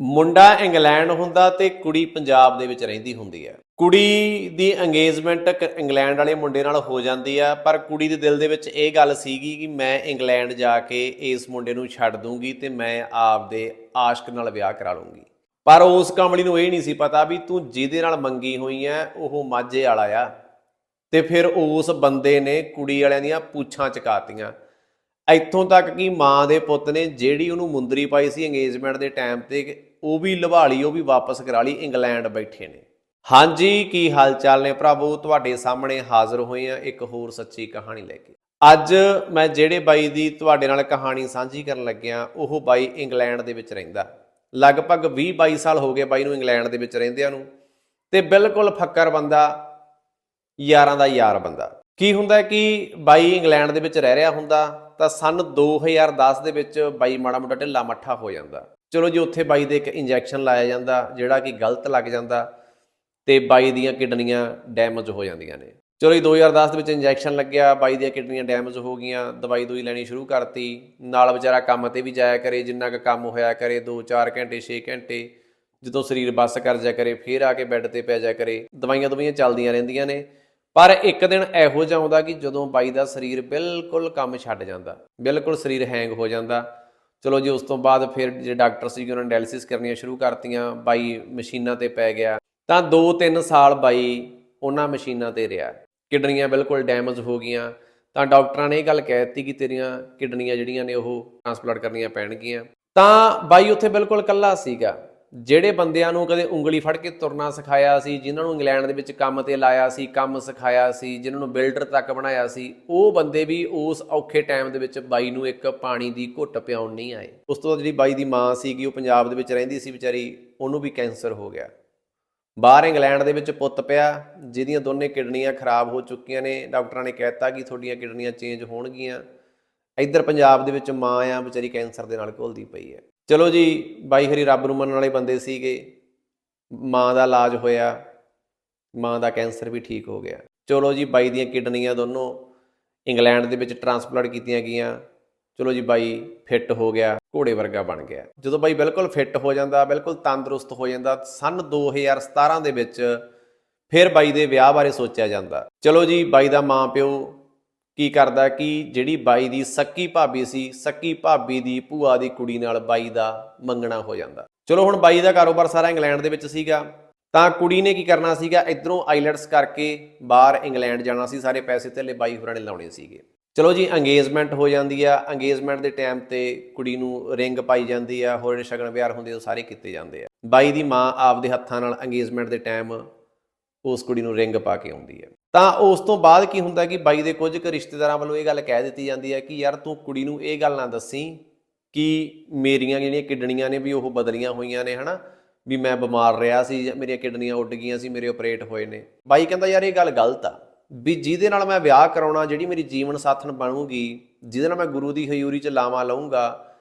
ਮੁੰਡਾ ਇੰਗਲੈਂਡ ਹੁੰਦਾ ਤੇ ਕੁੜੀ ਪੰਜਾਬ ਦੇ ਵਿੱਚ ਰਹਿੰਦੀ ਹੁੰਦੀ ਹੈ। ਕੁੜੀ ਦੀ ਅੰਗੇਜਮੈਂਟ ਇੰਗਲੈਂਡ ਵਾਲੇ ਮੁੰਡੇ ਨਾਲ ਹੋ ਜਾਂਦੀ ਆ, ਪਰ ਕੁੜੀ ਦੇ ਦਿਲ ਦੇ ਵਿੱਚ ਇਹ ਗੱਲ ਸੀਗੀ ਕਿ ਮੈਂ ਇੰਗਲੈਂਡ ਜਾ ਕੇ ਇਸ ਮੁੰਡੇ ਨੂੰ ਛੱਡ ਦੂੰਗੀ ਤੇ ਮੈਂ ਆਪਦੇ ਆਸ਼ਕ ਨਾਲ ਵਿਆਹ ਕਰਾ ਲੂੰਗੀ। ਪਰ ਉਸ ਕਮਲੀ ਨੂੰ ਇਹ ਨਹੀਂ ਸੀ ਪਤਾ ਵੀ ਤੂੰ ਜਿਹਦੇ ਨਾਲ ਮੰਗੀ ਹੋਈ ਐ, ਉਹ ਮਾਝੇ ਵਾਲਾ ਆ। ਤੇ ਫਿਰ ਉਸ ਬੰਦੇ ਨੇ ਕੁੜੀ ਵਾਲਿਆਂ ਦੀਆਂ ਪੂਛਾਂ ਚਕਾਤੀਆਂ। ਇੱਥੋਂ ਤੱਕ ਕਿ ਮਾਂ ਦੇ ਪੁੱਤ ਨੇ ਜਿਹੜੀ ਉਹਨੂੰ ਮੁੰਦਰੀ ਪਾਈ ਸੀ ਇੰਗੇਜਮੈਂਟ ਦੇ ਟਾਈਮ ਤੇ ਉਹ ਵੀ ਲਵਾ ਲਈ, ਉਹ ਵੀ ਵਾਪਸ ਕਰਾ ਲਈ, ਇੰਗਲੈਂਡ ਬੈਠੇ ਨੇ। ਹਾਂਜੀ, ਕੀ ਹਾਲ ਚਾਲ ਨੇ ਪ੍ਰਭੂ ਤੁਹਾਡੇ ਸਾਹਮਣੇ ਹਾਜ਼ਰ ਹੋਏ ਆ ਇੱਕ ਹੋਰ ਸੱਚੀ ਕਹਾਣੀ ਲੈ ਕੇ। ਅੱਜ ਮੈਂ ਜਿਹੜੇ ਬਾਈ ਦੀ ਤੁਹਾਡੇ ਨਾਲ ਕਹਾਣੀ ਸਾਂਝੀ ਕਰਨ ਲੱਗਿਆ, ਉਹ ਬਾਈ ਇੰਗਲੈਂਡ ਦੇ ਵਿੱਚ ਰਹਿੰਦਾ। ਲਗਭਗ 20 22 ਸਾਲ ਹੋ ਗਏ ਬਾਈ ਨੂੰ ਇੰਗਲੈਂਡ ਦੇ ਵਿੱਚ ਰਹਿੰਦਿਆਂ ਨੂੰ। ਤੇ ਬਿਲਕੁਲ ਫੱਕਰ ਬੰਦਾ, ਯਾਰਾਂ ਦਾ ਯਾਰ ਬੰਦਾ। ਕੀ ਹੁੰਦਾ ਕਿ ਬਾਈ ਇੰਗਲੈਂਡ ਦੇ ਵਿੱਚ ਰਹਿ ਰਿਹਾ ਹੁੰਦਾ ਤਾਂ ਸਨ 2010 ਦੇ ਵਿੱਚ ਬਾਈ ਮਾੜਾ ਮੋਟਾ ਢਿੱਲਾ ਮੱਠਾ ਹੋ ਜਾਂਦਾ। ਚਲੋ ਜੀ, ਉੱਥੇ ਬਾਈ ਦੇ ਇੱਕ ਇੰਜੈਕਸ਼ਨ ਲਾਇਆ ਜਾਂਦਾ, ਜਿਹੜਾ ਕਿ ਗਲਤ ਲੱਗ ਜਾਂਦਾ ਤੇ ਬਾਈ ਦੀਆਂ ਕਿਡਨੀਆਂ ਡੈਮੇਜ ਹੋ ਜਾਂਦੀਆਂ ਨੇ। ਚਲੋ ਜੀ 2010 ਦੇ ਵਿੱਚ ਇੰਜੈਕਸ਼ਨ ਲੱਗਿਆ, ਬਾਈ ਦੀਆਂ ਕਿਡਨੀਆਂ ਡੈਮੇਜ ਹੋ ਗਈਆਂ, ਦਵਾਈ ਦੂਈ ਲੈਣੀ ਸ਼ੁਰੂ ਕਰਤੀ। ਨਾਲ ਵਿਚਾਰਾ ਕੰਮ ਤੇ ਵੀ ਜਾਇਆ ਕਰੇ, ਜਿੰਨਾ ਕੁ ਕੰਮ ਹੋਇਆ ਕਰੇ 2-4 ਘੰਟੇ 6 ਘੰਟੇ, ਜਦੋਂ ਸਰੀਰ ਬੱਸ ਕਰ ਜਾ ਕਰੇ, ਫੇਰ ਆ ਕੇ ਬੈੱਡ ਤੇ ਪੈ ਜਾ ਕਰੇ। ਦਵਾਈਆਂ ਦਵਾਈਆਂ ਚੱਲਦੀਆਂ ਰਹਿੰਦੀਆਂ ਨੇ। ਪਰ ਇੱਕ ਦਿਨ ਇਹੋ ਜਿਹਾ ਆਉਂਦਾ ਕਿ ਜਦੋਂ ਬਾਈ ਦਾ ਸਰੀਰ ਬਿਲਕੁਲ ਕੰਮ ਛੱਡ ਜਾਂਦਾ, ਬਿਲਕੁਲ ਸਰੀਰ ਹੈਂਗ ਹੋ ਜਾਂਦਾ। ਚਲੋ ਜੀ, ਉਸ ਤੋਂ ਬਾਅਦ ਫਿਰ ਜਿਹੜੇ ਡਾਕਟਰ ਸੀ ਉਹਨਾਂ ਨੇ ਡਾਇਲਿਸਿਸ ਕਰਨੀਆਂ ਸ਼ੁਰੂ ਕਰਤੀਆਂ, ਬਾਈ ਮਸ਼ੀਨਾਂ ਤੇ ਪੈ ਗਿਆ, ਤਾਂ 2-3 ਸਾਲ ਬਾਈ ਉਹਨਾਂ ਮਸ਼ੀਨਾਂ ਤੇ ਰਿਹਾ। ਕਿਡਨੀਆਂ ਬਿਲਕੁਲ ਡੈਮੇਜ ਹੋ ਗਈਆਂ। ਤਾਂ ਡਾਕਟਰਾਂ ਨੇ ਇਹ ਗੱਲ ਕਹਿ ਦਿੱਤੀ ਕਿ ਤੇਰੀਆਂ ਕਿਡਨੀਆਂ ਜਿਹੜੀਆਂ ਨੇ ਉਹ ਟ੍ਰਾਂਸਪਲਾਂਟ ਕਰਨੀਆਂ ਪੈਣਗੀਆਂ। ਤਾਂ ਬਾਈ ਉੱਥੇ ਬਿਲਕੁਲ ਇਕੱਲਾ ਸੀਗਾ। ਜਿਹੜੇ ਬੰਦਿਆਂ ਨੂੰ ਕਦੇ ਉਂਗਲੀ ਫੜ ਕੇ ਤੁਰਨਾ ਸਿਖਾਇਆ ਸੀ, ਜਿਨ੍ਹਾਂ ਨੂੰ ਇੰਗਲੈਂਡ ਦੇ ਵਿੱਚ ਕੰਮ ਤੇ ਲਾਇਆ ਸੀ, ਕੰਮ ਸਿਖਾਇਆ ਸੀ, ਜਿਨ੍ਹਾਂ ਨੂੰ ਬਿਲਡਰ ਤੱਕ ਬਣਾਇਆ ਸੀ, ਉਹ ਬੰਦੇ ਵੀ ਉਸ ਔਖੇ ਟਾਈਮ ਦੇ ਵਿੱਚ ਬਾਈ ਨੂੰ ਇੱਕ ਪਾਣੀ ਦੀ ਘੁੱਟ ਪਿਆਉਣ ਨਹੀਂ ਆਏ। ਉਸ ਤੋਂ ਬਾਅਦ ਜਿਹੜੀ ਬਾਈ ਦੀ ਮਾਂ ਸੀਗੀ, ਉਹ ਪੰਜਾਬ ਦੇ ਵਿੱਚ ਰਹਿੰਦੀ ਸੀ ਵਿਚਾਰੀ, ਉਹਨੂੰ ਵੀ ਕੈਂਸਰ ਹੋ ਗਿਆ। ਬਾਹਰ ਇੰਗਲੈਂਡ ਦੇ ਵਿੱਚ ਪੁੱਤ ਪਿਆ, ਜਿਹਦੀਆਂ ਦੋਨੇ ਕਿਡਨੀਆਂ ਖਰਾਬ ਹੋ ਚੁੱਕੀਆਂ ਨੇ, ਡਾਕਟਰਾਂ ਨੇ ਕਹਿਤਾ ਕਿ ਤੁਹਾਡੀਆਂ ਕਿਡਨੀਆਂ ਚੇਂਜ ਹੋਣਗੀਆਂ। ਇੱਧਰ ਪੰਜਾਬ ਦੇ ਵਿੱਚ ਮਾਂ ਆ, ਵਿਚਾਰੀ ਕੈਂਸਰ ਦੇ ਨਾਲ ਘੁਲਦੀ ਪਈ ਹੈ। ਚਲੋ ਜੀ, ਬਾਈ ਹਰੀ ਰੱਬ ਨੂੰ ਮੰਨਣ ਵਾਲੇ ਬੰਦੇ ਸੀਗੇ। ਮਾਂ ਦਾ ਇਲਾਜ ਹੋਇਆ, ਮਾਂ ਦਾ ਕੈਂਸਰ ਵੀ ਠੀਕ ਹੋ ਗਿਆ। ਚਲੋ ਜੀ, ਬਾਈ ਦੀਆਂ ਕਿਡਨੀਆਂ ਦੋਨੋਂ ਇੰਗਲੈਂਡ ਦੇ ਵਿੱਚ ਟ੍ਰਾਂਸਪਲਾਂਟ ਕੀਤੀਆਂ ਗਈਆਂ। ਚਲੋ ਜੀ, ਬਾਈ ਫਿੱਟ ਹੋ ਗਿਆ, ਘੋੜੇ ਵਰਗਾ ਬਣ ਗਿਆ। ਜਦੋਂ ਬਾਈ ਬਿਲਕੁਲ ਫਿੱਟ ਹੋ ਜਾਂਦਾ, ਬਿਲਕੁਲ ਤੰਦਰੁਸਤ ਹੋ ਜਾਂਦਾ, ਸਨ 2017 ਦੇ ਵਿੱਚ ਫਿਰ ਬਾਈ ਦੇ ਵਿਆਹ ਬਾਰੇ ਸੋਚਿਆ ਜਾਂਦਾ। ਚਲੋ ਜੀ, ਬਾਈ ਦਾ ਮਾਂ ਪਿਓ ਕੀ ਕਰਦਾ ਕਿ ਜਿਹੜੀ ਬਾਈ ਦੀ ਸੱਕੀ ਭਾਬੀ ਸੀ, ਸੱਕੀ ਭਾਬੀ ਦੀ ਭੂਆ ਦੀ ਕੁੜੀ ਨਾਲ ਬਾਈ ਦਾ ਮੰਗਣਾ ਹੋ ਜਾਂਦਾ। ਚਲੋ ਹੁਣ ਬਾਈ ਦਾ ਕਾਰੋਬਾਰ ਸਾਰਾ ਇੰਗਲੈਂਡ ਦੇ ਵਿੱਚ ਸੀਗਾ। ਤਾਂ ਕੁੜੀ ਨੇ ਕੀ ਕਰਨਾ ਸੀਗਾ? ਇਧਰੋਂ ਆਈਲੈਟਸ ਕਰਕੇ ਬਾਹਰ ਇੰਗਲੈਂਡ ਜਾਣਾ ਸੀ। ਸਾਰੇ ਪੈਸੇ ਧੇਲੇ ਬਾਈ ਹੋਰਾਂ ਨੇ ਲਾਉਣੇ ਸੀਗੇ। ਚਲੋ ਜੀ ਅੰਗੇਜਮੈਂਟ ਹੋ ਜਾਂਦੀ ਆ। ਅੰਗੇਜਮੈਂਟ ਦੇ ਟਾਈਮ ਤੇ ਕੁੜੀ ਨੂੰ ਰਿੰਗ ਪਾਈ ਜਾਂਦੀ ਆ। ਹੋਰ ਜਿਹੜੇ ਸ਼ਗਨ ਵਿਆਹ ਹੁੰਦੇ ਉਹ ਸਾਰੇ ਕੀਤੇ ਜਾਂਦੇ ਆ। ਬਾਈ ਦੀ ਮਾਂ ਆਪਦੇ ਹੱਥਾਂ ਨਾਲ ਅੰਗੇਜਮੈਂਟ ਦੇ ਟਾਈਮ ਉਸ ਕੁੜੀ ਨੂੰ ਰਿੰਗ ਪਾ ਕੇ ਆਉਂਦੀ ਹੈ ਤਾਂ ਉਸ ਤੋਂ ਬਾਅਦ ਕੀ ਹੁੰਦਾ ਕਿ ਬਾਈ ਦੇ ਕੁਝ ਕੁ ਰਿਸ਼ਤੇਦਾਰਾਂ ਵੱਲੋਂ ਇਹ ਗੱਲ ਕਹਿ ਦਿੱਤੀ ਜਾਂਦੀ ਹੈ ਕਿ ਯਾਰ ਤੂੰ ਕੁੜੀ ਨੂੰ ਇਹ ਗੱਲ ਨਾ ਦੱਸੀ ਕਿ ਮੇਰੀਆਂ ਜਿਹੜੀਆਂ ਕਿਡਨੀਆਂ ਨੇ ਵੀ ਉਹ ਬਦਲੀਆਂ ਹੋਈਆਂ ਨੇ, ਹਨਾ? ਵੀ ਮੈਂ ਬਿਮਾਰ ਰਿਹਾ ਸੀ, ਮੇਰੀਆਂ ਕਿਡਨੀਆਂ ਉੱਡ ਗਈਆਂ ਸੀ, ਮੇਰੇ ਆਪਰੇਟ ਹੋਏ ਨੇ। ਬਾਈ ਕਹਿੰਦਾ, ਯਾਰ, ਇਹ ਗੱਲ ਗਲਤ ਆ। ਵੀ ਜਿਹਦੇ ਨਾਲ ਮੈਂ ਵਿਆਹ ਕਰਾਉਣਾ, ਜਿਹੜੀ ਮੇਰੀ ਜੀਵਨ ਸਾਥਣ ਬਣੂਗੀ, ਜਿਹਦੇ ਨਾਲ ਮੈਂ ਗੁਰੂ ਦੀ ਹਜ਼ੂਰੀ 'ਚ ਲਾਵਾਂ ਲਊਂਗਾ,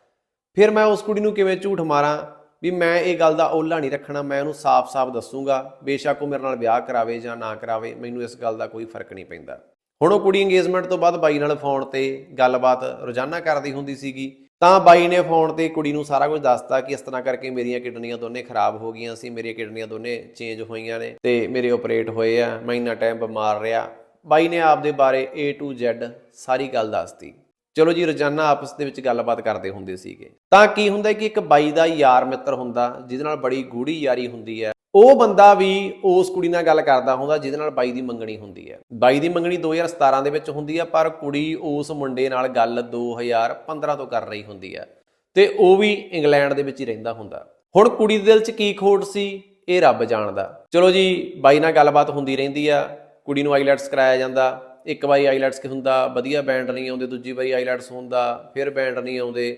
ਫਿਰ ਮੈਂ ਉਸ ਕੁੜੀ ਨੂੰ ਕਿਵੇਂ ਝੂਠ ਮਾਰਾਂ? ਵੀ ਮੈਂ ਇਹ ਗੱਲ ਦਾ ਓਲਾ ਨਹੀਂ ਰੱਖਣਾ, ਮੈਂ ਉਹਨੂੰ ਸਾਫ਼-ਸਾਫ਼ ਦੱਸੂਗਾ, ਬੇਸ਼ੱਕ ਉਹ ਮੇਰੇ ਨਾਲ ਵਿਆਹ ਕਰਾਵੇ ਜਾਂ ਨਾ ਕਰਾਵੇ, ਮੈਨੂੰ ਇਸ ਗੱਲ ਦਾ ਕੋਈ ਫ਼ਰਕ ਨਹੀਂ ਪੈਂਦਾ। ਹੁਣ ਉਹ ਕੁੜੀ ਇੰਗੇਜਮੈਂਟ ਤੋਂ ਬਾਅਦ ਬਾਈ ਨਾਲ ਫੋਨ ਤੇ ਗੱਲਬਾਤ ਰੋਜ਼ਾਨਾ ਕਰਦੀ ਹੁੰਦੀ ਸੀਗੀ, ਤਾਂ ਬਾਈ ਨੇ ਫੋਨ ਤੇ ਕੁੜੀ ਨੂੰ ਸਾਰਾ ਕੁਝ ਦੱਸਤਾ ਕਿ ਇਸ ਤਰ੍ਹਾਂ ਕਰਕੇ ਮੇਰੀਆਂ ਕਿਡਨੀਆਂ ਦੋਨੇ ਖਰਾਬ ਹੋ ਗਈਆਂ ਸੀ, ਮੇਰੀਆਂ ਕਿਡਨੀਆਂ ਦੋਨੇ ਚੇਂਜ ਹੋਈਆਂ ਨੇ ਤੇ ਮੇਰੇ ਆਪਰੇਟ ਹੋਏ ਆ, ਮੈਂ ਇੰਨਾ ਟਾਈਮ ਬਿਮਾਰ ਰਿਹਾ। ਬਾਈ ਨੇ ਆਪਦੇ ਬਾਰੇ A to Z ਸਾਰੀ ਗੱਲ ਦੱਸਤੀ। ਚਲੋ ਜੀ, ਰੋਜ਼ਾਨਾ ਆਪਸ ਦੇ ਵਿੱਚ ਗੱਲਬਾਤ ਕਰਦੇ ਹੁੰਦੇ ਸੀਗੇ। ਤਾਂ ਕੀ ਹੁੰਦਾ ਕਿ ਇੱਕ ਬਾਈ ਦਾ ਯਾਰ ਮਿੱਤਰ ਹੁੰਦਾ, ਜਿਹਦੇ ਨਾਲ ਬੜੀ ਗੂੜੀ ਯਾਰੀ ਹੁੰਦੀ ਹੈ। ਉਹ ਬੰਦਾ ਵੀ ਉਸ ਕੁੜੀ ਨਾਲ ਗੱਲ ਕਰਦਾ ਹੁੰਦਾ, ਜਿਹਦੇ ਨਾਲ ਬਾਈ ਦੀ ਮੰਗਣੀ ਹੁੰਦੀ ਹੈ। ਬਾਈ ਦੀ ਮੰਗਣੀ 2017 ਦੇ ਵਿੱਚ ਹੁੰਦੀ ਹੈ, ਪਰ ਕੁੜੀ ਉਸ ਮੁੰਡੇ ਨਾਲ ਗੱਲ 2015 ਤੋਂ ਕਰ ਰਹੀ ਹੁੰਦੀ ਹੈ ਤੇ ਉਹ ਵੀ ਇੰਗਲੈਂਡ ਦੇ ਵਿੱਚ ਹੀ ਰਹਿੰਦਾ ਹੁੰਦਾ। ਹੁਣ ਕੁੜੀ ਦੇ ਦਿਲ 'ਚ ਕੀ ਖੋਟ ਸੀ? ਇਹ ਰੱਬ ਜਾਣਦਾ। ਚਲੋ ਜੀ, ਬਾਈ ਨਾਲ ਗੱਲਬਾਤ ਹੁੰਦੀ ਰਹਿੰਦੀ ਆ, ਕੁੜੀ ਨੂੰ ਆਈਲੈਟਸ ਕਰਾਇਆ ਜਾਂਦਾ। ਇੱਕ ਵਾਰੀ ਆਈਲੈਟਸ ਕਿ ਹੁੰਦਾ, ਵਧੀਆ ਬੈਂਡ ਨਹੀਂ ਆਉਂਦੇ, ਦੂਜੀ ਵਾਰੀ ਆਈਲੈਟਸ ਹੁੰਦਾ, ਫਿਰ ਬੈਂਡ ਨਹੀਂ ਆਉਂਦੇ।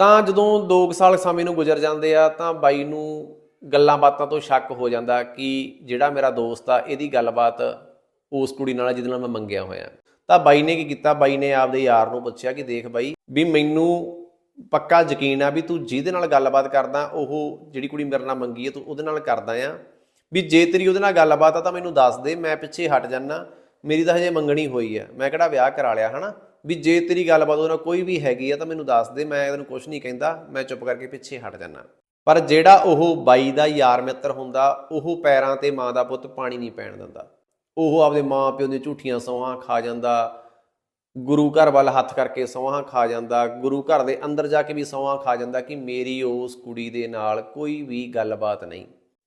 ਤਾਂ ਜਦੋਂ 2 ਸਾਲ ਸਮੇਂ ਨੂੰ ਗੁਜ਼ਰ ਜਾਂਦੇ ਆ, ਤਾਂ ਬਾਈ ਨੂੰ ਗੱਲਾਂ ਬਾਤਾਂ ਤੋਂ ਸ਼ੱਕ ਹੋ ਜਾਂਦਾ ਕਿ ਜਿਹੜਾ ਮੇਰਾ ਦੋਸਤ ਆ, ਇਹਦੀ ਗੱਲਬਾਤ ਉਸ ਕੁੜੀ ਨਾਲ ਜਿਹਦੇ ਨਾਲ ਮੈਂ ਮੰਗਿਆ ਹੋਇਆ। ਤਾਂ ਬਾਈ ਨੇ ਕੀ ਕੀਤਾ? ਬਾਈ ਨੇ ਆਪਦੇ ਯਾਰ ਨੂੰ ਪੁੱਛਿਆ ਕਿ ਦੇਖ ਬਾਈ, ਵੀ ਮੈਨੂੰ ਪੱਕਾ ਯਕੀਨ ਆ ਵੀ ਤੂੰ ਜਿਹਦੇ ਨਾਲ ਗੱਲਬਾਤ ਕਰਦਾ, ਉਹ ਜਿਹੜੀ ਕੁੜੀ ਮੇਰੇ ਨਾਲ ਮੰਗੀ ਹੈ ਤੂੰ ਉਹਦੇ ਨਾਲ ਕਰਦਾ ਆ। ਵੀ ਜੇ ਤੇਰੀ ਉਹਦੇ ਨਾਲ ਗੱਲਬਾਤ ਆ, ਤਾਂ ਮੈਨੂੰ ਦੱਸ ਦੇ, ਮੈਂ ਪਿੱਛੇ ਹਟ ਜਾਨਾ ਮੇਰੀ ਤਾਂ ਹਜੇ ਮੰਗਣੀ ਹੋਈ ਹੈ ਮੈਂ ਕਿਹੜਾ ਵਿਆਹ ਕਰਾ ਲਿਆ, ਹਨਾ? ਵੀ ਜੇ ਤੇਰੀ ਗੱਲਬਾਤ ਉਹਦੇ ਨਾਲ ਕੋਈ ਵੀ ਹੈਗੀ ਆ ਤਾਂ ਮੈਨੂੰ ਦੱਸ ਦੇ, ਮੈਂ ਤੈਨੂੰ ਕੁਝ ਨਹੀਂ ਕਹਿੰਦਾ, ਮੈਂ ਚੁੱਪ ਕਰਕੇ ਪਿੱਛੇ ਹਟ ਜਾਨਾ। ਪਰ ਜਿਹੜਾ ਉਹ ਬਾਈ ਦਾ ਯਾਰ ਮਿੱਤਰ ਹੁੰਦਾ, ਉਹ ਪੈਰਾਂ ਤੇ ਮਾਂ ਦਾ ਪੁੱਤ ਪਾਣੀ ਨਹੀਂ ਪੈਣ ਦਿੰਦਾ। ਉਹ ਆਪਦੇ ਮਾਂ ਪਿਓ ਦੀਆਂ ਝੂਠੀਆਂ ਸੌਹਾਂ ਖਾ ਜਾਂਦਾ, ਗੁਰੂ ਘਰ ਵੱਲ ਹੱਥ ਕਰਕੇ ਸੌਹਾਂ ਖਾ ਜਾਂਦਾ, ਗੁਰੂ ਘਰ ਦੇ ਅੰਦਰ ਜਾ ਕੇ ਵੀ ਸੌਹਾਂ ਖਾ ਜਾਂਦਾ ਕਿ ਮੇਰੀ ਉਸ ਕੁੜੀ ਦੇ ਨਾਲ ਕੋਈ ਵੀ ਗੱਲਬਾਤ ਨਹੀਂ।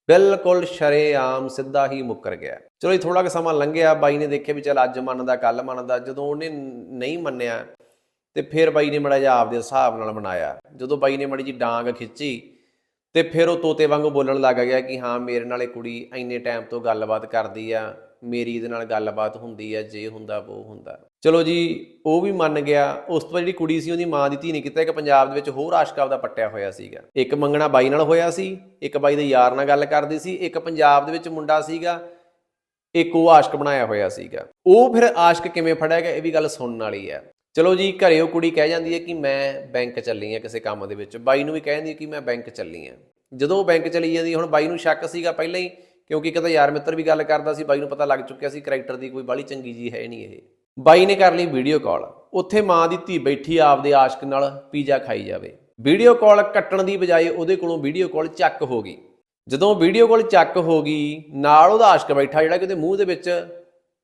ਬਿਲਕੁਲ ਸ਼ਰੇਆਮ ਸਿੱਧਾ ਹੀ ਮੁੱਕਰ ਗਿਆ। ਚਲੋ ਇਹ ਥੋੜਾ ਕੁ ਸਮਾਂ ਲੰਘਿਆ, ਬਾਈ ਨੇ ਦੇਖਿਆ ਵੀ ਚੱਲ ਅੱਜ ਮੰਨਦਾ ਕੱਲ ਮੰਨਦਾ, ਜਦੋਂ ਉਹਨੇ ਨਹੀਂ ਮੰਨਿਆ, ਤੇ ਫਿਰ ਬਾਈ ਨੇ ਮੜਾ ਜਿਹਾ ਆਪਦੇ ਹਿਸਾਬ ਨਾਲ ਬਣਾਇਆ। ਜਦੋਂ ਬਾਈ ਨੇ ਮੜੀ ਜੀ ਡਾਂਗ ਖਿੱਚੀ, ਤੇ ਫਿਰ ਉਹ ਤੋਤੇ ਵਾਂਗੂ ਬੋਲਣ ਲੱਗ ਗਿਆ ਕਿ ਹਾਂ, ਮੇਰੇ ਨਾਲ ਇਹ ਕੁੜੀ ਇੰਨੇ ਟਾਈਮ ਤੋਂ ਗੱਲਬਾਤ ਕਰਦੀ ਆ ਮੇਰੀ ਇਹਦੇ ਨਾਲ ਗੱਲਬਾਤ ਹੁੰਦੀ ਆ, ਜੇ ਹੁੰਦਾ ਉਹ ਹੁੰਦਾ। ਚਲੋ ਜੀ, ਉਹ ਵੀ ਮੰਨ ਗਿਆ। ਉਸ ਤੋਂ ਬਾਅਦ ਜਿਹੜੀ ਕੁੜੀ ਸੀ, ਉਹਦੀ ਮਾਂ ਦੀ ਧੀ ਨੇ ਕੀਤਾ ਕਿ ਪੰਜਾਬ ਦੇ ਵਿੱਚ ਹੋਰ ਆਸ਼ਕਾ ਦਾ ਪੱਟਿਆ ਹੋਇਆ ਸੀਗਾ। ਇੱਕ ਮੰਗਣਾ ਬਾਈ ਨਾਲ ਹੋਇਆ ਸੀ, ਇੱਕ ਬਾਈ ਦੇ ਯਾਰ ਨਾਲ ਗੱਲ ਕਰਦੀ ਸੀ, ਇੱਕ ਪੰਜਾਬ ਦੇ ਵਿੱਚ ਮੁੰਡਾ ਸੀਗਾ, ਇੱਕ ਉਹ ਆਸ਼ਕ ਬਣਾਇਆ ਹੋਇਆ ਸੀਗਾ। ਉਹ ਫਿਰ ਆਸ਼ਕ ਕਿਵੇਂ ਫੜਿਆ ਗਿਆ, ਇਹ ਵੀ ਗੱਲ ਸੁਣਨ ਵਾਲੀ ਹੈ ਚਲੋ ਜੀ, ਘਰੇ ਉਹ ਕੁੜੀ ਕਹਿ ਜਾਂਦੀ ਹੈ ਕਿ ਮੈਂ ਬੈਂਕ ਚੱਲੀ ਆ ਕਿਸੇ ਕੰਮ ਦੇ ਵਿੱਚ। ਬਾਈ ਨੂੰ ਵੀ ਕਹਿ ਜਾਂਦੀ ਹੈ ਕਿ ਮੈਂ ਬੈਂਕ ਚੱਲੀ ਆ। ਜਦੋਂ ਉਹ ਬੈਂਕ ਚਲੀ ਜਾਂਦੀ, ਹੁਣ ਬਾਈ ਨੂੰ ਸ਼ੱਕ ਸੀਗਾ, ਪਹਿਲਾਂ ਹੀ ਕਿਉਂਕਿ ਕਿਤੇ ਯਾਰ ਮਿੱਤਰ ਵੀ ਗੱਲ ਕਰਦਾ ਸੀ, ਬਾਈ ਨੂੰ ਪਤਾ ਲੱਗ ਚੁੱਕਿਆ ਸੀ ਕਰੈਕਟਰ ਦੀ ਕੋਈ ਬਾਲੀ ਚੰਗੀ ਜੀ ਹੈ ਨਹੀਂ ਇਹ। ਬਾਈ ਨੇ ਕਰ ਲਈ ਵੀਡੀਓ ਕਾਲ ਉੱਥੇ ਮਾਂ ਦੀ ਧੀ ਬੈਠੀ ਆਪਦੇ ਆਸ਼ਕ ਨਾਲ ਪੀਜ਼ਾ ਖਾਈ ਜਾਵੇ। ਵੀਡੀਓ ਕਾਲ ਕੱਟਣ ਦੀ ਬਜਾਏ ਉਹਦੇ ਕੋਲੋਂ ਵੀਡੀਓ ਕਾਲ ਚੱਕ ਹੋ ਗਈ। ਜਦੋਂ ਵੀਡੀਓ ਕਾਲ ਚੱਕ ਹੋ ਗਈ, ਨਾਲ ਉਹਦਾ ਆਸ਼ਕ ਬੈਠਾ ਜਿਹੜਾ ਕਿ ਉਹਦੇ ਮੂੰਹ ਦੇ ਵਿੱਚ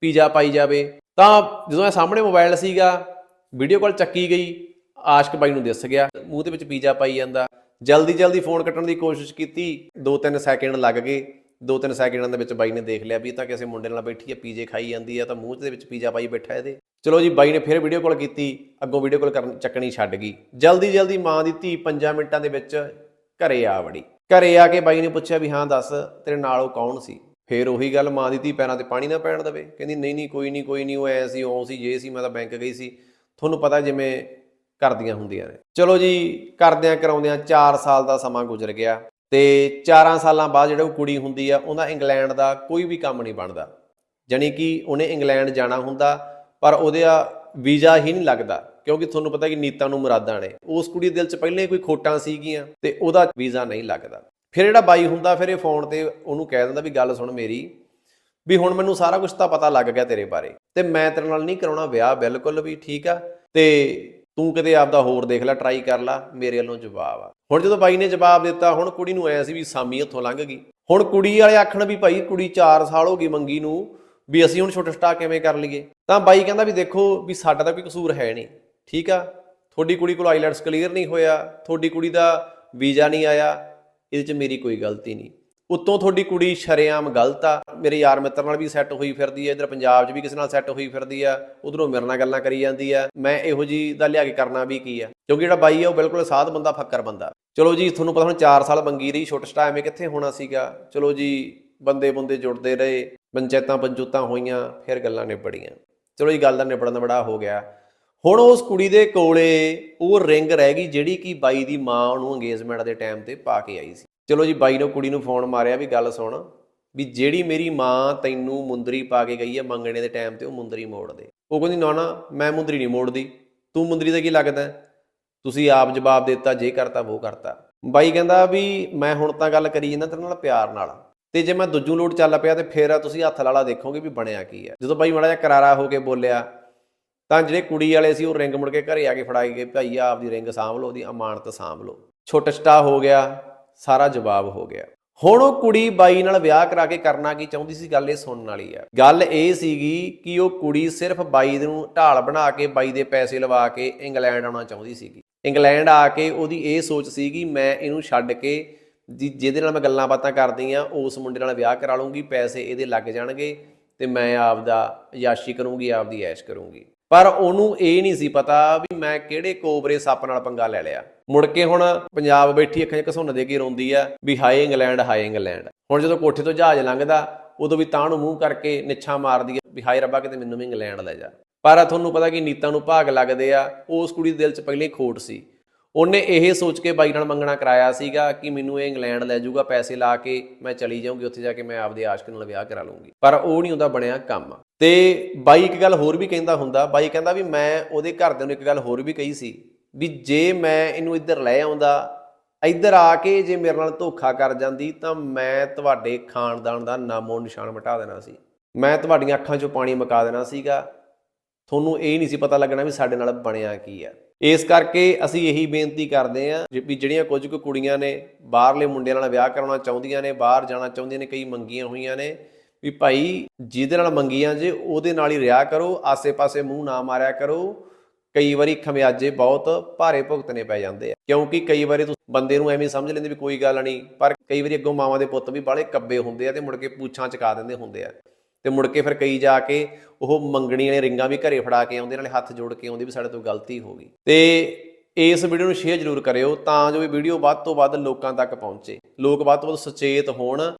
ਪੀਜ਼ਾ ਪਾਈ ਜਾਵੇ। ਤਾਂ ਜਦੋਂ ਇਹ ਸਾਹਮਣੇ ਮੋਬਾਈਲ ਸੀਗਾ ਵੀਡੀਓ ਕਾਲ ਚੱਕੀ ਗਈ, ਆਸ਼ਕ ਬਾਈ ਨੂੰ ਦਿਸ ਗਿਆ। ਮੂੰਹ ਦੇ ਵਿੱਚ ਪੀਜ਼ਾ ਪਾਈ ਜਾਂਦਾ। ਜਲਦੀ ਜਲਦੀ ਫੋਨ ਕੱਟਣ ਦੀ ਕੋਸ਼ਿਸ਼ ਕੀਤੀ। 2-3 ਸੈਕਿੰਡ ਲੱਗ ਗਏ। 2-3 ਸੈਕਿੰਡਾਂ ਦੇ ਵਿੱਚ ਬਾਈ ਨੇ ਦੇਖ ਲਿਆ ਵੀ ਇਹ ਤਾਂ ਕਿਸੇ ਮੁੰਡੇ ਨਾਲ ਬੈਠੀ ਹੈ ਪੀਜ਼ੇ ਖਾਈ ਜਾਂਦੀ ਹੈ ਤਾਂ ਮੂੰਹ ਦੇ ਵਿੱਚ ਪੀਜ਼ਾ ਪਾਈ ਬੈਠਾ ਇਹਦੇ। ਚਲੋ ਜੀ, ਬਾਈ ਨੇ ਫਿਰ ਵੀਡੀਓ ਕਾਲ ਕੀਤੀ, ਅੱਗੋਂ ਵੀਡੀਓ ਕਾਲ ਕਰਨ ਚੱਕਣੀ ਛੱਡ ਗਈ। ਜਲਦੀ ਜਲਦੀ ਮਾਂ ਦੀ ਧੀ 5 ਮਿੰਟਾਂ ਦੇ ਵਿੱਚ ਘਰੇ ਆ ਵੜੀ। ਘਰੇ ਆ ਕੇ ਬਾਈ ਨੇ ਪੁੱਛਿਆ ਵੀ ਹਾਂ, ਦੱਸ ਤੇਰੇ ਨਾਲ ਉਹ ਕੌਣ ਸੀ? ਫੇਰ ਉਹੀ ਗੱਲ ਮਾਂ ਦੀ ਧੀ ਪੈਰਾਂ ਤੇ ਪਾਣੀ ਨਾ ਪੈਣ ਦੇਵੇ। ਕਹਿੰਦੀ, ਨਹੀਂ ਨਹੀਂ, ਕੋਈ ਨਹੀਂ ਕੋਈ ਨਹੀਂ, ਉਹ ਐ ਸੀ, ਉਹ ਸੀ, ਜੇ ਸੀ, ਮੈਂ ਤਾਂ ਬੈਂਕ ਗਈ ਸੀ। ਤੁਹਾਨੂੰ ਪਤਾ ਜਿਵੇਂ ਕਰਦੀਆਂ ਹੁੰਦੀਆਂ ਨੇ। ਚਲੋ ਜੀ ਕਰਦਿਆਂ ਕਰਾਉਂਦਿਆਂ 4 ਸਾਲ ਦਾ ਸਮਾਂ ਗੁਜ਼ਰ ਗਿਆ। ਤੇ 4 ਸਾਲਾਂ ਬਾਅਦ ਜਿਹੜਾ ਉਹ ਕੁੜੀ ਹੁੰਦੀ ਆ, ਉਹਦਾ ਇੰਗਲੈਂਡ ਦਾ ਕੋਈ ਵੀ ਕੰਮ ਨਹੀਂ ਬਣਦਾ। ਜਾਣੀ ਕਿ ਉਹਨੇ ਇੰਗਲੈਂਡ ਜਾਣਾ ਹੁੰਦਾ, ਪਰ ਉਹਦਾ ਵੀਜ਼ਾ ਹੀ ਨਹੀਂ ਲੱਗਦਾ, ਕਿਉਂਕਿ ਤੁਹਾਨੂੰ ਪਤਾ ਕਿ ਨੀਤਾ ਨੂੰ ਮੁਰਾਦਾਂ ਨੇ। ਉਸ ਕੁੜੀ ਦੇ ਦਿਲ 'ਚ ਪਹਿਲਾਂ ਹੀ ਕੋਈ ਖੋਟਾਂ ਸੀਗੀਆਂ ਤੇ ਉਹਦਾ ਵੀਜ਼ਾ ਨਹੀਂ ਲੱਗਦਾ। ਫਿਰ ਜਿਹੜਾ ਬਾਈ ਹੁੰਦਾ, ਫਿਰ ਇਹ ਫੋਨ ਤੇ ਉਹਨੂੰ ਕਹਿ ਦਿੰਦਾ ਵੀ ਗੱਲ ਸੁਣ ਮੇਰੀ, ਵੀ ਹੁਣ ਮੈਨੂੰ ਸਾਰਾ ਕੁਝ ਤਾਂ ਪਤਾ ਲੱਗ ਗਿਆ ਤੇਰੇ ਬਾਰੇ। ਤੇ ਮੈਂ ਤੇਰੇ ਨਾਲ ਨਹੀਂ ਕਰਾਉਣਾ ਵਿਆਹ ਬਿਲਕੁਲ ਵੀ, ਠੀਕ ਆ? ਤੇ ਤੂੰ ਕਿਤੇ ਆਪਦਾ ਹੋਰ ਦੇਖ ਲੈ ਟਰਾਈ ਕਰ ਲੈ, ਮੇਰੇ ਵੱਲੋਂ ਜਵਾਬ ਆ। ਹੁਣ ਜਦੋਂ ਬਾਈ ਨੇ ਜਵਾਬ ਦਿੱਤਾ, ਹੁਣ ਕੁੜੀ ਨੂੰ ਐ ਸੀ ਵੀ ਸਾਮੀ ਹੱਥੋਂ ਲੰਘ ਗਈ। ਹੁਣ ਕੁੜੀ ਵਾਲੇ ਆਖਣ ਵੀ ਭਾਈ ਕੁੜੀ 4 ਸਾਲ ਹੋ ਗਈ ਮੰਗੀ ਨੂੰ, ਵੀ ਅਸੀਂ ਹੁਣ ਛੋਟਾ ਸਟਾ ਕਿਵੇਂ ਕਰ ਲਈਏ? ਤਾਂ ਬਾਈ ਕਹਿੰਦਾ ਵੀ ਦੇਖੋ, ਵੀ ਸਾਡਾ ਤਾਂ ਕੋਈ ਕਸੂਰ ਹੈ ਨਹੀਂ। ਠੀਕ ਆ? ਤੁਹਾਡੀ ਕੁੜੀ ਕੋਲ ਆਈਲੈਟਸ ਕਲੀਅਰ ਨਹੀਂ ਹੋਇਆ, ਤੁਹਾਡੀ ਕੁੜੀ ਦਾ ਵੀਜ਼ਾ ਨਹੀਂ ਆਇਆ, ਇਹਦੇ 'ਚ ਮੇਰੀ ਕੋਈ ਗਲਤੀ ਨਹੀਂ। ਉੱਤੋਂ ਤੁਹਾਡੀ ਕੁੜੀ ਸ਼ਰੇਆਮ ਗਲਤ ਆ, ਮੇਰੇ ਯਾਰ ਮਿੱਤਰ ਨਾਲ ਵੀ ਸੈੱਟ ਹੋਈ ਫਿਰਦੀ ਹੈ ਇਧਰ ਪੰਜਾਬ 'ਚ ਵੀ ਕਿਸੇ ਨਾਲ ਸੈੱਟ ਹੋਈ ਫਿਰਦੀ ਆ, ਉਧਰੋਂ ਮੇਰੇ ਨਾਲ ਗੱਲਾਂ ਕਰੀ ਜਾਂਦੀ ਆ। ਮੈਂ ਇਹੋ ਜੀ ਦਾ ਲਿਆ ਕੇ ਕਰਨਾ ਵੀ ਕੀ ਆ? ਕਿਉਂਕਿ ਜਿਹੜਾ ਬਾਈ ਆ, ਉਹ ਬਿਲਕੁਲ ਸਾਧ ਬੰਦਾ, ਫੱਕਰ ਬੰਦਾ। ਚਲੋ ਜੀ, ਤੁਹਾਨੂੰ ਪਤਾ ਹੁਣ 4 ਸਾਲ ਮੰਗੀ ਰਹੀ, ਛੋਟਾ ਸਟਾ ਐਵੇਂ ਕਿੱਥੇ ਹੋਣਾ ਸੀਗਾ? ਚਲੋ ਜੀ ਬੰਦੇ ਬੰਦੇ ਜੁੜਦੇ ਰਹੇ ਪੰਚਾਇਤਾਂ ਪੰਚੂਤਾਂ ਹੋਈਆਂ, ਫਿਰ ਗੱਲਾਂ ਨਿਬੜੀਆਂ। ਚਲੋ ਜੀ, ਗੱਲ ਦਾ ਨਿਬੜਨ ਦਾ ਬੜਾ ਹੋ ਗਿਆ। ਹੁਣ ਉਸ ਕੁੜੀ ਦੇ ਕੋਲੇ ਉਹ ਰਿੰਗ ਰਹਿ ਗਈ, ਜਿਹੜੀ ਕਿ ਬਾਈ ਦੀ ਮਾਂ ਉਹਨੂੰ ਅੰਗੇਜਮੈਂਟ ਦੇ ਟਾਈਮ ਤੇ ਪਾ ਕੇ ਆਈ ਸੀ। ਚਲੋ ਜੀ ਬਾਈ ਨੇ ਕੁੜੀ ਨੂੰ ਫੋਨ ਮਾਰਿਆ ਵੀ ਗੱਲ ਸੁਣ, ਵੀ ਜਿਹੜੀ ਮੇਰੀ ਮਾਂ ਤੈਨੂੰ ਮੁੰਦਰੀ ਪਾ ਕੇ ਗਈ ਹੈ ਮੰਗਣੇ ਦੇ ਟਾਈਮ ਤੇ ਉਹ ਮੁੰਦਰੀ ਮੋੜ ਦੇ ਉਹ ਕਹਿੰਦੀ, ਨਾ ਨਾ, ਮੈਂ ਮੁੰਦਰੀ ਨਹੀਂ ਮੋੜਦੀ। ਤੂੰ ਮੁੰਦਰੀ ਦਾ ਕੀ ਲੱਗਦਾ ਤੁਸੀਂ ਆਪ ਜਵਾਬ ਦਿੱਤਾ, ਜੇ ਕਰਤਾ ਉਹ ਕਰਤਾ। ਬਾਈ ਕਹਿੰਦਾ ਵੀ ਮੈਂ ਹੁਣ ਤਾਂ ਗੱਲ ਕਰੀ ਜਾਂਦਾ ਤੇਰੇ ਨਾਲ ਪਿਆਰ ਨਾਲ। ਤੇ ਜੇ ਮੈਂ ਦੂਜੂ ਲੋਟ ਚੱਲ ਪਿਆ ਤੇ ਫੇਰ ਤੁਸੀਂ ਹੱਥ ਲਾਲਾ ਦੇਖੋਗੇ ਵੀ ਬਣਿਆ ਕੀ ਹੈ। ਜਦੋਂ ਬਾਈ ਮਾੜਾ ਜਿਹਾ ਕਰਾਰਾ ਹੋ ਕੇ ਬੋਲਿਆ, ਤਾਂ ਜਿਹੜੇ ਕੁੜੀ ਵਾਲੇ ਸੀ ਉਹ ਰਿੰਗ ਮੁੜ ਕੇ ਘਰੇ ਆ ਕੇ ਫੜਾਈ ਗਏ, ਭਾਈ ਆਪਦੀ ਰਿੰਗ ਸਾਂਭ ਲਓ, ਉਹਦੀ ਅਮਾਨਤ ਸਾਂਭ ਲਓ। ਛੋਟਾ ਹੋ ਗਿਆ। ਸਾਰਾ ਜਵਾਬ ਹੋ ਗਿਆ। ਹੁਣ ਉਹ ਕੁੜੀ ਬਾਈ ਨਾਲ ਵਿਆਹ ਕਰਾ ਕੇ ਕਰਨਾ ਕੀ ਚਾਹੁੰਦੀ ਸੀ, ਗੱਲ ਇਹ ਸੁਣਨ ਵਾਲੀ ਆ। ਗੱਲ ਇਹ ਸੀਗੀ ਕਿ ਉਹ ਕੁੜੀ ਸਿਰਫ ਬਾਈ ਨੂੰ ਢਾਲ ਬਣਾ ਕੇ, ਬਾਈ ਦੇ ਪੈਸੇ ਲਵਾ ਕੇ ਇੰਗਲੈਂਡ ਆਉਣਾ ਚਾਹੁੰਦੀ ਸੀਗੀ। ਇੰਗਲੈਂਡ ਆ ਕੇ ਉਹਦੀ ਇਹ ਸੋਚ ਸੀਗੀ, ਮੈਂ ਇਹਨੂੰ ਛੱਡ ਕੇ ਜਿ- ਜਿਹਦੇ ਨਾਲ ਮੈਂ ਗੱਲਾਂ ਬਾਤਾਂ ਕਰਦੀ ਆ ਉਸ ਮੁੰਡੇ ਨਾਲ ਵਿਆਹ ਕਰਾ ਲੂੰਗੀ ਪੈਸੇ ਇਹਦੇ ਲੱਗ ਜਾਣਗੇ ਤੇ ਮੈਂ ਆਪਦਾ ਯਾਸ਼ੀ ਕਰੂੰਗੀ, ਆਪਦੀ ਐਸ਼ ਕਰੂੰਗੀ। ਪਰ ਉਹਨੂੰ ਇਹ ਨਹੀਂ ਸੀ ਪਤਾ ਵੀ ਮੈਂ ਕਿਹੜੇ ਕੋਬਰੇ ਸੱਪ ਨਾਲ ਪੰਗਾ ਲੈ ਲਿਆ। ਮੁੜ ਕੇ ਹੁਣ ਪੰਜਾਬ ਬੈਠੀ ਅੱਖਾਂ 'ਚ ਘਸੁੰਨ ਦੇ ਕੇ ਰੋਂਦੀ ਆ ਵੀ ਹਾਏ ਇੰਗਲੈਂਡ ਹਾਏ ਇੰਗਲੈਂਡ। ਹੁਣ ਜਦੋਂ ਕੋਠੇ ਤੋਂ ਜਹਾਜ਼ ਲੰਘਦਾ, ਉਦੋਂ ਵੀ ਤਾਂ ਨੂੰ ਮੂੰਹ ਕਰਕੇ ਨਿੱਛਾ ਮਾਰਦੀ ਆ ਵੀ ਹਾਏ ਰੱਬਾ, ਕਿਤੇ ਮੈਨੂੰ ਵੀ ਇੰਗਲੈਂਡ ਲੈ ਜਾ। ਪਰ ਤੁਹਾਨੂੰ ਪਤਾ ਕਿ ਨੀਤਾਂ ਨੂੰ ਭਾਗ ਲੱਗਦੇ ਆ, ਉਸ ਕੁੜੀ ਦੇ ਦਿਲ 'ਚ ਪਹਿਲਾਂ ਹੀ ਖੋਟ ਸੀ। ਉਹਨੇ ਇਹ ਸੋਚ ਕੇ ਬਾਈ ਨਾਲ ਮੰਗਣਾ ਕਰਾਇਆ ਸੀਗਾ ਕਿ ਮੈਨੂੰ ਇਹ ਇੰਗਲੈਂਡ ਲੈ ਜਾਊਗਾ, ਪੈਸੇ ਲਾ ਕੇ ਮੈਂ ਚਲੀ ਜਾਊਂਗੀ, ਉੱਥੇ ਜਾ ਕੇ ਮੈਂ ਆਪਦੇ ਆਸ਼ਕ ਨਾਲ ਵਿਆਹ ਕਰਾ ਲੂੰਗੀ ਪਰ ਉਹ ਨਹੀਂ ਹੁੰਦਾ ਬਣਿਆ ਕੰਮ। ਤੇ ਬਾਈ ਇੱਕ ਗੱਲ ਹੋਰ ਵੀ ਕਹਿੰਦਾ ਹੁੰਦਾ, ਬਾਈ ਕਹਿੰਦਾ ਵੀ ਮੈਂ ਉਹਦੇ ਘਰਦਿਆਂ ਨੂੰ ਇੱਕ ਗੱਲ ਹੋਰ ਵੀ ਕਹੀ ਸੀ ਵੀ ਜੇ ਮੈਂ ਇਹਨੂੰ ਇੱਧਰ ਲੈ ਆਉਂਦਾ, ਇੱਧਰ ਆ ਕੇ ਜੇ ਮੇਰੇ ਨਾਲ ਧੋਖਾ ਕਰ ਜਾਂਦੀ, ਤਾਂ ਮੈਂ ਤੁਹਾਡੇ ਖਾਨਦਾਨ ਦਾ ਨਾਮੋ ਨਿਸ਼ਾਨ ਮਿਟਾ ਦੇਣਾ ਸੀ। ਮੈਂ ਤੁਹਾਡੀਆਂ ਅੱਖਾਂ 'ਚੋਂ ਪਾਣੀ ਮਕਾ ਦੇਣਾ ਸੀਗਾ। ਤੁਹਾਨੂੰ ਇਹ ਨਹੀਂ ਸੀ ਪਤਾ ਲੱਗਣਾ ਵੀ ਸਾਡੇ ਨਾਲ ਬਣਿਆ ਕੀ ਆ। ਇਸ ਕਰਕੇ ਅਸੀਂ ਇਹੀ ਬੇਨਤੀ ਕਰਦੇ ਹਾਂ ਜੇ ਵੀ ਜਿਹੜੀਆਂ ਕੁਝ ਕੁ ਕੁੜੀਆਂ ਨੇ, ਬਾਹਰਲੇ ਮੁੰਡਿਆਂ ਨਾਲ ਵਿਆਹ ਕਰਾਉਣਾ ਚਾਹੁੰਦੀਆਂ ਨੇ, ਬਾਹਰ ਜਾਣਾ ਚਾਹੁੰਦੀਆਂ ਨੇ, ਕਈ ਮੰਗੀਆਂ ਹੋਈਆਂ ਨੇ, ਵੀ ਭਾਈ ਜਿਹਦੇ ਨਾਲ ਮੰਗੀਆਂ ਜੇ ਉਹਦੇ ਨਾਲ ਹੀ ਰਿਹਾ ਕਰੋ, ਆਸੇ-ਪਾਸੇ ਮੂੰਹ ਨਾ ਮਾਰਿਆ ਕਰੋ ਕਈ ਵਾਰੀ ਖਮਿਆਜੇ ਬਹੁਤ ਭਾਰੇ ਭੁਗਤਨੇ ਪੈ ਜਾਂਦੇ ਆ। ਕਿਉਂਕਿ ਕਈ ਵਾਰੀ ਤੁਸੀਂ, ਬੰਦੇ ਨੂੰ ਐਵੇਂ ਸਮਝ ਲੈਂਦੇ ਵੀ ਕੋਈ ਗੱਲ ਨਹੀਂ, ਪਰ ਕਈ ਵਾਰੀ ਅੱਗੋਂ ਮਾਵਾਂ ਦੇ ਪੁੱਤ ਵੀ ਬਾਹਲੇ ਕੱਬੇ ਹੁੰਦੇ ਆ ਤੇ ਮੁੜ ਕੇ ਪੂਛਾਂ ਚਕਾ ਦਿੰਦੇ ਹੁੰਦੇ ਆ। ਤੇ ਮੁੜ ਕੇ ਫਿਰ ਕਈ ਜਾ ਕੇ ਉਹ ਮੰਗਣੀ ਵਾਲੇ ਰਿੰਗਾਂ ਵੀ ਘਰੇ ਫੜਾ ਕੇ ਆਉਂਦੇ, ਨਾਲੇ ਹੱਥ ਜੋੜ ਕੇ ਆਉਂਦੇ ਵੀ ਸਾਡੇ ਤੋਂ ਗਲਤੀ ਹੋ ਗਈ। ਤੇ ਇਸ ਵੀਡੀਓ ਨੂੰ ਸ਼ੇਅਰ ਜ਼ਰੂਰ ਕਰਿਓ ਤਾਂ ਜੋ ਇਹ ਵੀਡੀਓ ਵੱਧ ਤੋਂ ਵੱਧ ਲੋਕਾਂ ਤੱਕ ਪਹੁੰਚੇ। ਲੋਕ ਵੱਧ ਤੋਂ ਵੱਧ ਸੁਚੇਤ ਹੋਣ